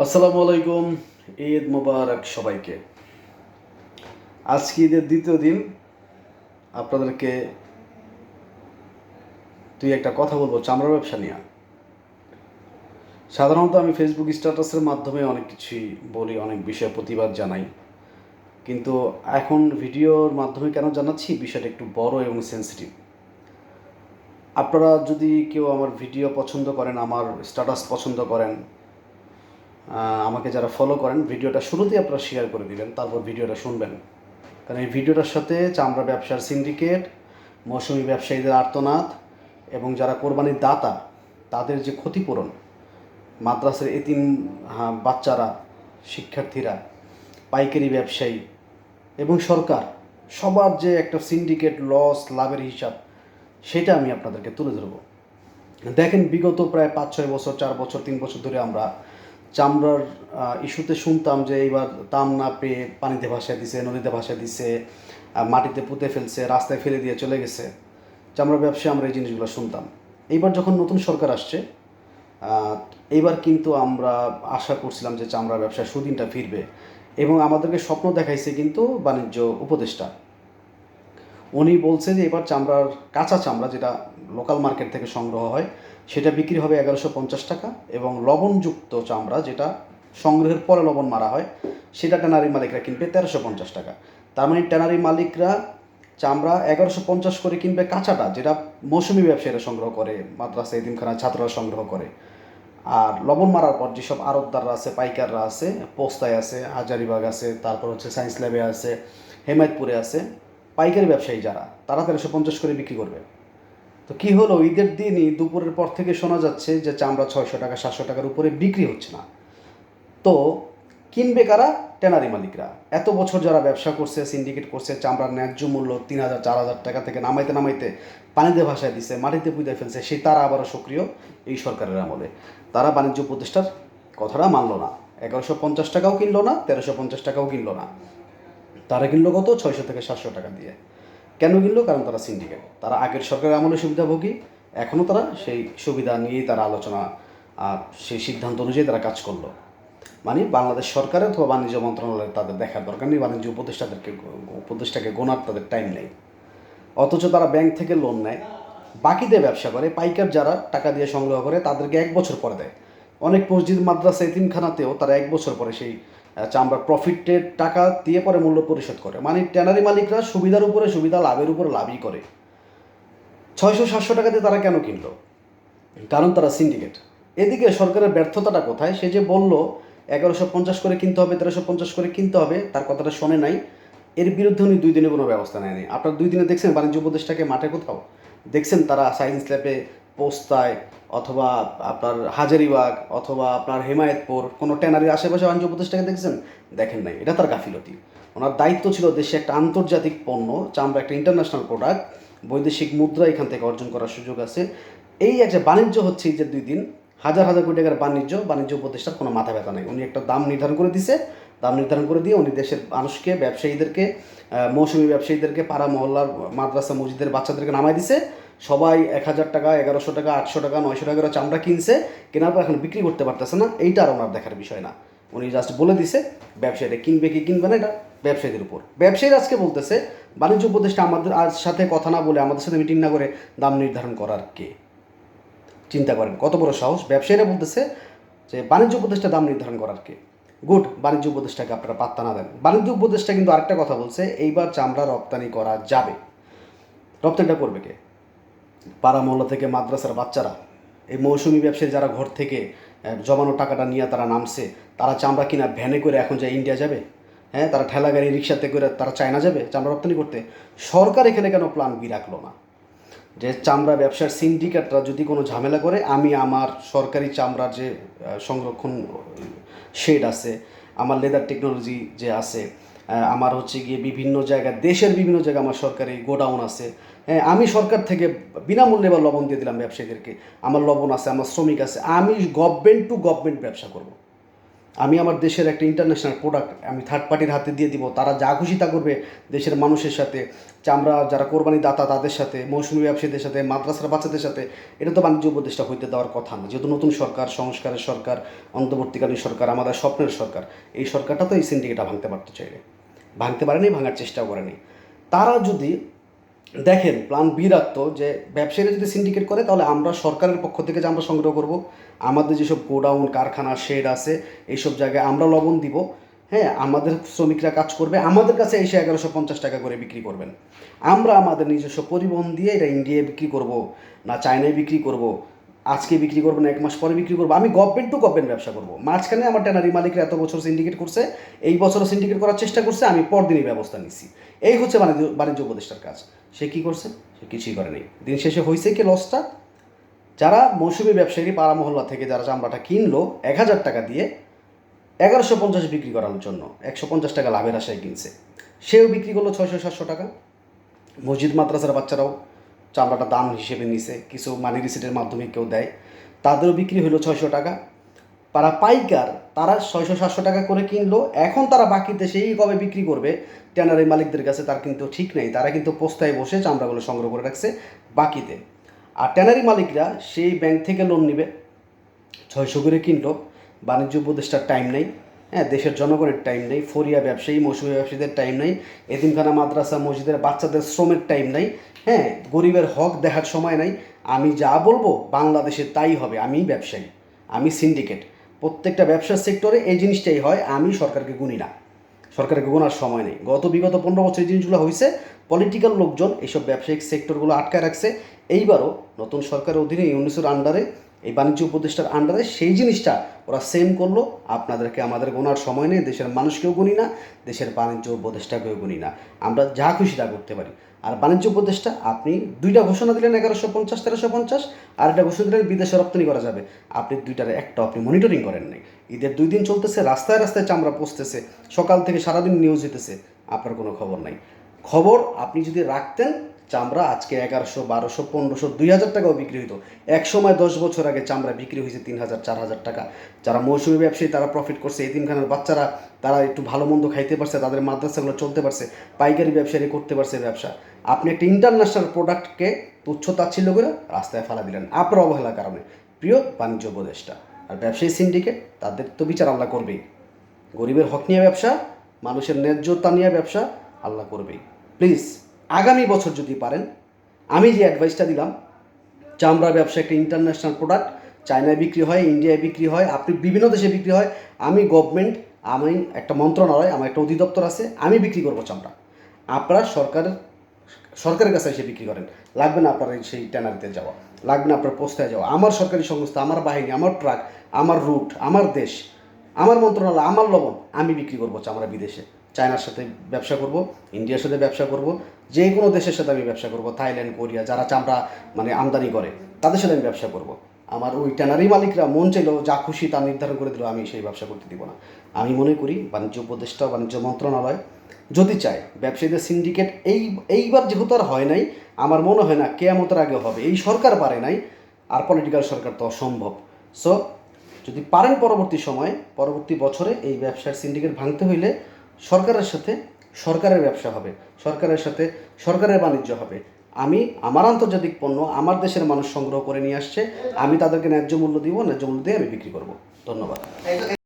আসসালামু আলাইকুম, ঈদ মোবারক সবাইকে। আজকে ঈদের দ্বিতীয় দিন, আপনাদেরকে তুই একটা কথা বলব চামড়া ব্যবসা নিয়ে। সাধারণত আমি ফেসবুক স্ট্যাটাসের মাধ্যমে অনেক কিছুই বলি, অনেক বিষয়ে প্রতিবাদ জানাই। কিন্তু এখন ভিডিওর মাধ্যমে কেন জানাচ্ছি? বিষয়টা একটু বড় এবং সেন্সিটিভ আপনারা যদি কেউ আমার ভিডিও পছন্দ করেন, আমার স্ট্যাটাস পছন্দ করেন আমাকে যারা ফলো করেন, ভিডিওটা শুরুতেই আপনারা শেয়ার করে দিবেন, তারপর ভিডিওটা শুনবেন। কারণ এই ভিডিওটার সাথে চামড়া ব্যবসার সিন্ডিকেট মৌসুমি ব্যবসায়ীদের আর্তনাদ এবং যারা কোরবানির দাতা, তাদের যে ক্ষতিপূরণ, মাদ্রাসার এতিম বাচ্চারা, শিক্ষার্থীরা, পাইকারি ব্যবসায়ী এবং সরকার, সবার যে একটা সিন্ডিকেট লস লাভের হিসাব, সেটা আমি আপনাদেরকে তুলে ধরবো। দেখেন, বিগত প্রায় পাঁচ ছয় বছর, চার বছর, তিন বছর ধরে আমরা চামড়ার ইস্যুতে শুনতাম যে এইবার দাম না পেয়ে পানিতে ভাসা দিছে, নদীতে ভাসা দিছে মাটিতে পুঁতে ফেলছে, রাস্তায় ফেলে দিয়ে চলে গেছে। চামড়া ব্যবসায় আমরা এই জিনিসগুলো শুনতাম। এইবার যখন নতুন সরকার আসছে এইবার কিন্তু আমরা আশা করছিলাম যে চামড়া ব্যবসায় সুদিনটা ফিরবে এবং আমাদেরকে স্বপ্ন দেখাইছে কিন্তু বাণিজ্য উপদেষ্টা। উনি বলছে যে এবার চামড়ার কাঁচা চামড়া যেটা লোকাল মার্কেট থেকে সংগ্রহ হয় সেটা বিক্রি হবে এগারোশো পঞ্চাশ টাকা এবং লবণযুক্ত চামড়া যেটা সংগ্রহের পরে লবণ মারা হয়, সেটা ট্যানারি মালিকরা কিনবে তেরোশো পঞ্চাশ টাকা। তার মানে ট্যানারি মালিকরা চামড়া এগারোশো পঞ্চাশ করে কিনবে কাঁচাটা, যেটা মৌসুমি ব্যবসায়ীরা সংগ্রহ করে, মাদ্রাসা এদিনখানা ছাত্ররা সংগ্রহ করে। আর লবণ মারার পর যেসব আড়তদাররা আছে, পাইকাররা আছে, পোস্তায় আছে, হাজারিবাগ আছে, তারপর হচ্ছে সায়েন্স ল্যাবে আছে, হেমায়তপুরে আছে, পাইকারি ব্যবসায়ী যারা, তারা তেরোশো পঞ্চাশ করে বিক্রি করবে। তো কি হলো? ঈদের দিনই দুপুরের পর থেকে শোনা যাচ্ছে যে চামড়া ছয়শো টাকা, সাতশো টাকার উপরে বিক্রি হচ্ছে না। তো কিনবে কারা? ট্যানারি মালিকরা। এত বছর যারা ব্যবসা করছে সিন্ডিকেট করছে, চামড়ার ন্যায্য মূল্য তিন হাজার, চার হাজার টাকা থেকে নামাইতে নামাইতে পানিতে ভাসায় দিছে, মাটিতে পুঁতে ফেলছে, সেই তারা আবারও সক্রিয় এই সরকারের আমলে। তারা বাণিজ্য প্রতিষ্ঠার কথাটা মানলো না। এগারোশো পঞ্চাশ টাকাও কিনলো না, তেরোশো পঞ্চাশ টাকাও কিনলো না। তারা কিনলো কত? ছয়শো থেকে সাতশো টাকা দিয়ে। কেন কিনলো কারণ তারা সিন্ডিকেট তারা আগের সরকারের আমলে সুবিধাভোগী, এখনও তারা সেই সুবিধা নিয়েই তারা আলোচনা আর সেই সিদ্ধান্ত অনুযায়ী তারা কাজ করল। মানে বাংলাদেশ সরকারের অথবা বাণিজ্য মন্ত্রণালয়ের তাদের দেখার দরকার নেই, বাণিজ্য উপদেষ্টাদেরকে, উপদেষ্টাকে গোনার তাদের টাইম নেই। অথচ তারা ব্যাংক থেকে লোন নেয়। বাকিতে ব্যবসা করে, পাইকার যারা টাকা দিয়ে সংগ্রহ করে, তাদেরকে এক বছর পরে দেয়। অনেক মসজিদ, মাদ্রাসা, এতিমখানাতেও তারা এক বছর পরে সেই আহ, চামড়ার প্রফিটের টাকা দিয়ে পরে মূল্য পরিশোধ করে। মানে ট্যানারি মালিকরা সুবিধার উপরে সুবিধা লাভের উপরে লাভই করে। ছয়শো সাতশো টাকা দিয়ে তারা কেন কিনলো? কারণ তারা সিন্ডিকেট এদিকে সরকারের ব্যর্থতাটা কোথায়? সে যে বলল এগারোশো পঞ্চাশ করে কিনতে হবে তেরোশো পঞ্চাশ করে কিনতে হবে তার কথাটা শোনে নাই। এর বিরুদ্ধে উনি দুই দিনে কোনো ব্যবস্থা নেয়নি। আপনার দুই দিনে দেখছেন বাণিজ্য উপদেষ্টাকে মাঠে কোথাও? দেখছেন তারা সায়েন্স ল্যাবে পোস্তায় অথবা আপনার হাজারিবাগ অথবা আপনার হেমায়েতপুর, কোনো ট্যানারির আশেপাশে বাণিজ্য উপদেষ্টাকে দেখছেন? দেখেন নাই। এটা তার গাফিলতি। ওনার দায়িত্ব ছিল দেশে একটা আন্তর্জাতিক পণ্য, চামড়া একটা ইন্টারন্যাশনাল প্রোডাক্ট বৈদেশিক মুদ্রা এখান থেকে অর্জন করার সুযোগ আছে। এই একটা বাণিজ্য হচ্ছে যে দুই দিন, হাজার হাজার কোটি টাকার বাণিজ্য বাণিজ্য উপদেষ্টার কোনো মাথা ব্যথা নেই। উনি একটা দাম নির্ধারণ করে দিছে। দাম নির্ধারণ করে দিয়ে উনি দেশের মানুষকে, ব্যবসায়ীদেরকে মৌসুমী ব্যবসায়ীদেরকে, পাড়া মহল্লার, মাদ্রাসা, মসজিদের বাচ্চাদেরকে নামাই দিছে। সবাই এক হাজার টাকা, এগারোশো টাকা, আটশো টাকা, নয়শো টাকা করে চামড়া কিনছে, কেনার পর এখন বিক্রি করতে পারতেছে না। এইটা আর ওনার দেখার বিষয় না। উনি জাস্ট বলে দিছে, ব্যবসায়ীরা কিনবে কি কিনবে না, এটা ব্যবসায়ীদের উপর। ব্যবসায়ীরা আজকে বলতেছে, বাণিজ্য উপদেষ্টা আমাদের আজ সাথে কথা না বলে আমাদের সাথে মিটিং না করে দাম নির্ধারণ করার কে? চিন্তা করেন, কত বড় সাহস। ব্যবসায়ীরা বলতেছে যে, বাণিজ্য উপদেষ্টা দাম নির্ধারণ করার কে? গুড, বাণিজ্য উপদেষ্টাকে আপনারা পাত্তা না দেন। বাণিজ্য উপদেষ্টা কিন্তু আরেকটা কথা বলছে, এইবার চামড়া রপ্তানি করা যাবে। রপ্তানিটা করবে কে? পাড়া মহল্লা থেকে মাদ্রাসার বাচ্চারা, এই মৌসুমি ব্যবসায়ী যারা ঘর থেকে জমানো টাকাটা নিয়ে তারা নামছে, তারা চামড়া কিনা ভ্যানে করে এখন যায় ইন্ডিয়া যাবে হ্যাঁ তারা ঠেলা গাড়ি রিক্সাতে করে তারা চায়না যাবে, চামড়া রপ্তানি করতে, সরকার এখানে কেন প্ল্যান বি রাখল না? যে চামড়া ব্যবসার সিন্ডিকেটরা যদি কোনো ঝামেলা করে, আমি আমার সরকারি চামড়ার যে সংরক্ষণ শেড আছে, আমার লেদার টেকনোলজি যে আছে আমার হচ্ছে গিয়ে বিভিন্ন জায়গায়, দেশের বিভিন্ন জায়গায় আমার সরকারি গোডাউন আছে আমি সরকার থেকে বিনামূল্যে এবার লবণ দিয়ে দিলাম ব্যবসায়ীদেরকে। আমার লবণ আছে, আমার শ্রমিক আছে, আমি গভর্নমেন্ট টু গভর্নমেন্ট ব্যবসা করব। আমি আমার দেশের একটা ইন্টারন্যাশনাল প্রোডাক্ট আমি থার্ড পার্টির হাতে দিয়ে দিব, তারা যা খুশি তা করবে। দেশের মানুষের সাথে, চামড়া যারা কোরবানি দাতা তাদের সাথে, মৌসুমি ব্যবসায়ীদের সাথে, মাদ্রাসার বাচ্চাদের সাথে, এটা তো বাণিজ্য উপদেষ্টা হইতে দেওয়ার কথা না। যেহেতু নতুন সরকার, সংস্কারের সরকার, অন্তর্বর্তীকালীন সরকার, আমাদের স্বপ্নের সরকার, এই সরকারটা তো এই সিন্ডিকেটটা ভাঙতে পারতে চাইলে। ভাঙতে পারেনি, ভাঙার চেষ্টাও করেনি। তারা যদি দেখেন প্ল্যান বি রাখতো যে ব্যবসায়ীরা যদি সিন্ডিকেট করে, তাহলে আমরা সরকারের পক্ষ থেকে যে আমরা সংগ্রহ করব, আমাদের যেসব গোডাউন, কারখানা শেড আছে, এইসব জায়গায় আমরা লবণ দিব হ্যাঁ আমাদের শ্রমিকরা কাজ করবে, আমাদের কাছে এসে এগারোশো পঞ্চাশ টাকা করে বিক্রি করবেন। আমরা আমাদের নিজস্ব পরিবহন দিয়ে এটা ইন্ডিয়ায় বিক্রি করব, না চায়নায় বিক্রি করব। আজকে বিক্রি করব না, এক মাস পরে বিক্রি করব। আমি গভর্নমেন্ট টু গভর্নমেন্ট ব্যবসা করব। মাঝখানে আমার ট্যানারি মালিকরা এত বছর সিন্ডিকেট করছে, এই বছরও সিন্ডিকেট করার চেষ্টা করছে, আমি পরদিনই ব্যবস্থা নিচ্ছি এই হচ্ছে বাণিজ্য বাণিজ্য উপদেষ্টার কাজ। সে কী করছে? সে কিছুই করে নেই। দিন শেষে হয়েছে কি লসটা যারা মৌসুমী ব্যবসায়ী, পাড়া মহল্লা থেকে যারা চামড়াটা কিনলো, এক হাজার টাকা দিয়ে এগারোশো পঞ্চাশ বিক্রি করার জন্য, একশো পঞ্চাশ টাকা লাভের আশায় কিনছে। সেও বিক্রি করল ছয়শো সাতশো টাকা। মসজিদ, মাদ্রাসার বাচ্চারাও চামড়াটা দাম হিসেবে নিছে, কিছু মানি রিসিটের মাধ্যমে কেউ দেয়, তাদেরও বিক্রি হলো ছয়শো টাকা। তারা পাইকার, তারা ছয়শো সাতশো টাকা করে কিনলো, এখন তারা বাকিতে সেই কবে বিক্রি করবে, ট্যানারি মালিকদের কাছে তার কিন্তু ঠিক নেই, তারা কিন্তু পোস্তায় বসে চামড়াগুলো সংগ্রহ করে রাখছে বাকিতে। আর ট্যানারি মালিকরা সেই ব্যাংক থেকে লোন নেবে, ছয়শো করে কিনলো, বাণিজ্য উপদেষ্টার টাইম নেই। হ্যাঁ দেশের জনগণের টাইম নেই, ফরিয়া ব্যবসায়ী, মৌসুমী ব্যবসায়ীদের টাইম নেই, এতিমখানা, মাদ্রাসা, মসজিদের বাচ্চাদের শ্রমের টাইম নেই হ্যাঁ গরিবের হক দেখার সময় নাই। আমি যা বলব, বাংলাদেশে তাই হবে। আমি ব্যবসায়ী, আমি সিন্ডিকেট প্রত্যেকটা ব্যবসার সেক্টরে এই জিনিসটাই হয়, আমি সরকারকে গুনি না। সরকারকে গোনার সময় নেই। গত বিগত পনেরো বছর এই জিনিসগুলো হয়েছে পলিটিক্যাল লোকজন এইসব ব্যবসায়িক সেক্টরগুলো আটকায় রাখছে। এইবারও নতুন সরকারের অধীনে ইউনিসের আন্ডারে এই বাণিজ্য উপদেষ্টার আন্ডারে সেই জিনিসটা ওরা সেম করল। আপনাদেরকে আমাদের গোনার সময় নেই, দেশের মানুষকেও গুনি না, দেশের বাণিজ্য উপদেষ্টাকেও গুনি না। আমরা যা খুশি তা করতে পারি। আর বাণিজ্য উপদেষ্টা, আপনি দুইটা ঘোষণা দিলেন, এগারোশো পঞ্চাশ, তেরোশো পঞ্চাশ, আর একটা ঘোষণা দিলেন, বিদেশে রপ্তানি করা যাবে। আপনি দুইটার একটা আপনি মনিটরিং করেন নাই। ঈদের দুই দিন চলতেছে, রাস্তায় রাস্তায় চামড়া পচতেছে, সকাল থেকে সারাদিন নিউজ দিতেছে। আপনার কোনো খবর নাই। খবর আপনি যদি রাখতেন চামড়া আজকে এগারোশো, বারোশো, পনেরোশো, দুই হাজার টাকাও বিক্রি হতো এক সময় দশ বছর আগে চামড়া বিক্রি হয়েছে তিন হাজার, চার হাজার টাকা। যারা মৌসুমী ব্যবসায়ী, তারা প্রফিট করছে। এতিমখানার বাচ্চারা, তারা একটু ভালো মন্দ খাইতে পারছে, তাদের মাদ্রাসাগুলো চলতে পারছে, পাইকারি ব্যবসায়ী করতে পারছে ব্যবসা। আপনি একটা ইন্টারন্যাশনাল প্রোডাক্টকে তুচ্ছ তাচ্ছিল্য করে রাস্তায় ফেলা দিলেন, আপনার অবহেলার কারণে। প্রিয় বাণিজ্য উপদেষ্টা আর ব্যবসায়ী সিন্ডিকেট তাদের তো বিচার আল্লাহ করবেই। গরিবের হক নিয়ে ব্যবসা, মানুষের ন্যায্যতা নিয়ে ব্যবসা, আল্লাহ করবেই। প্লিজ আগামী বছর যদি পারেন, আমি যে অ্যাডভাইসটা দিলাম, চামড়া ব্যবসা একটা ইন্টারন্যাশনাল প্রোডাক্ট চায়নায় বিক্রি হয়, ইন্ডিয়ায় বিক্রি হয়, আপনি বিভিন্ন দেশে বিক্রি হয়, আমি গভর্নমেন্ট আমি একটা মন্ত্রণালয়, আমার একটা অধিদপ্তর আছে, আমি বিক্রি করব চামড়া। আপনারা সরকারের সরকারের কাছে এসে বিক্রি করেন। লাগবে না আপনার সেই ট্যানারিতে যাওয়া, লাগবে না আপনার পোস্তায় যাওয়া। আমার সরকারি সংস্থা, আমার বাহিনী, আমার ট্রাক আমার রুট আমার দেশ, আমার মন্ত্রণালয়, আমার লবণ, আমি বিক্রি করব চামড়া বিদেশে। চায়নার সাথে ব্যবসা করব, ইন্ডিয়ার সাথে ব্যবসা করব, যে কোনো দেশের সাথে আমি ব্যবসা করব, থাইল্যান্ড, কোরিয়া, যারা চামড়া মানে আমদানি করে, তাদের সাথে আমি ব্যবসা করব। আমার ওই ট্যানারি মালিকরা মন চাইলেও যা খুশি তা নির্ধারণ করে দিল, আমি সেই ব্যবসা করতে দিব না। আমি মনে করি বাণিজ্য উপদেষ্টা, বাণিজ্য মন্ত্রণালয় যদি চায়, ব্যবসায়ীদের সিন্ডিকেট এই, এইবার যেহেতু আর হয় নাই, আমার মনে হয় না কেয়ামতের আগে হবে। এই সরকার পারে নাই, আর পলিটিক্যাল সরকার তো অসম্ভব। সো যদি পারেন পরবর্তী সময়ে, পরবর্তী বছরে এই ব্যবসার সিন্ডিকেট ভাঙতে হইলে সরকারের সাথে সরকারের ব্যবসা হবে, সরকারের সাথে সরকারের বাণিজ্য হবে। আমি, আমার আন্তর্জাতিক পণ্য আমার দেশের মানুষ সংগ্রহ করে নিয়ে আসছে, আমি তাদেরকে ন্যায্য মূল্য দিব, ন্যায্য মূল্য দিয়ে আমি বিক্রি করব। ধন্যবাদ।